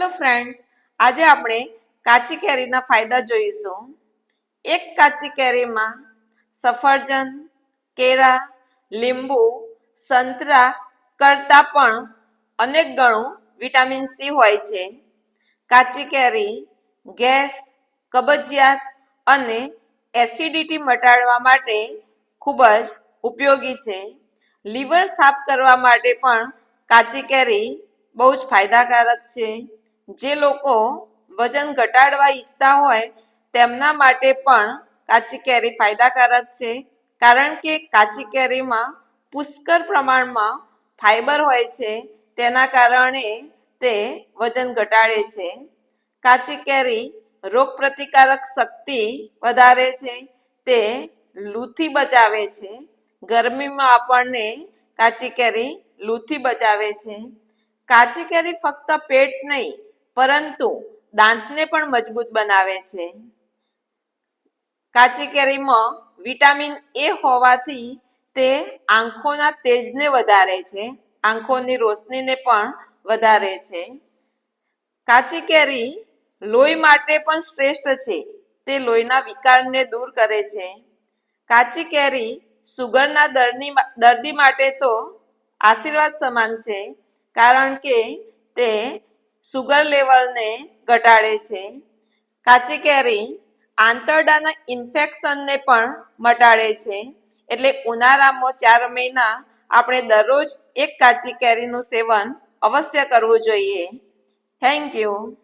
Hello friends, આજે આપણે કાચી કેરીના ફાયદા જોઈશું. એક કાચી કેરીમાં સફરજન કેરા લીંબુ, સંતરા કરતાં પણ અનેક ગણું વિટામિન સી હોય છે. કાચી કેરી ગેસ, કબજિયાત અને એસિડિટી મટાડવા માટે ખૂબ જ ઉપયોગી છે. લીવર સાફ કરવા માટે પણ કાચી કેરી બહુ જ ફાયદાકારક છે. જે લોકો વજન ઘટાડવા ઈચ્છતા હોય, તેમના માટે પણ કાચી કેરી ફાયદાકારક છે. કારણ કે કાચી કેરીમાં પુષ્કળ પ્રમાણમાં ફાઈબર હોય છે. તેના કારણે તે વજન ઘટાડે છે. કાચી કેરી રોગ પ્રતિકારક શક્તિ વધારે છે. તે લૂથી બચાવે છે. ગરમીમાં આપણને કાચી કેરી લૂથી બચાવે છે. કાચી કેરી ફક્ત પેટ નહીં પરંતુ દાંતને પણ મજબૂત બનાવે છે. કાચી કેરીમાં વિટામિન એ હોવાથી તે આંખોના તેજને વધારે છે, આંખોની રોશનીને પણ વધારે છે. કાચી કેરી લોહી માટે પણ શ્રેષ્ઠ છે, તે લોહીના વિકારને દૂર કરે છે. કાચી કેરી સુગરના દર્દી દર્દી માટે તો આશીર્વાદ સમાન છે, કારણ કે તે સુગર લેવલને ઘટાડે છે. કાચી કેરી આંતરડાના ઇન્ફેક્શનને પણ મટાડે છે. એટલે ઉનાળામાં ચાર મહિના આપણે દરરોજ એક કાચી કેરીનું સેવન અવશ્ય કરવું જોઈએ. Thank you.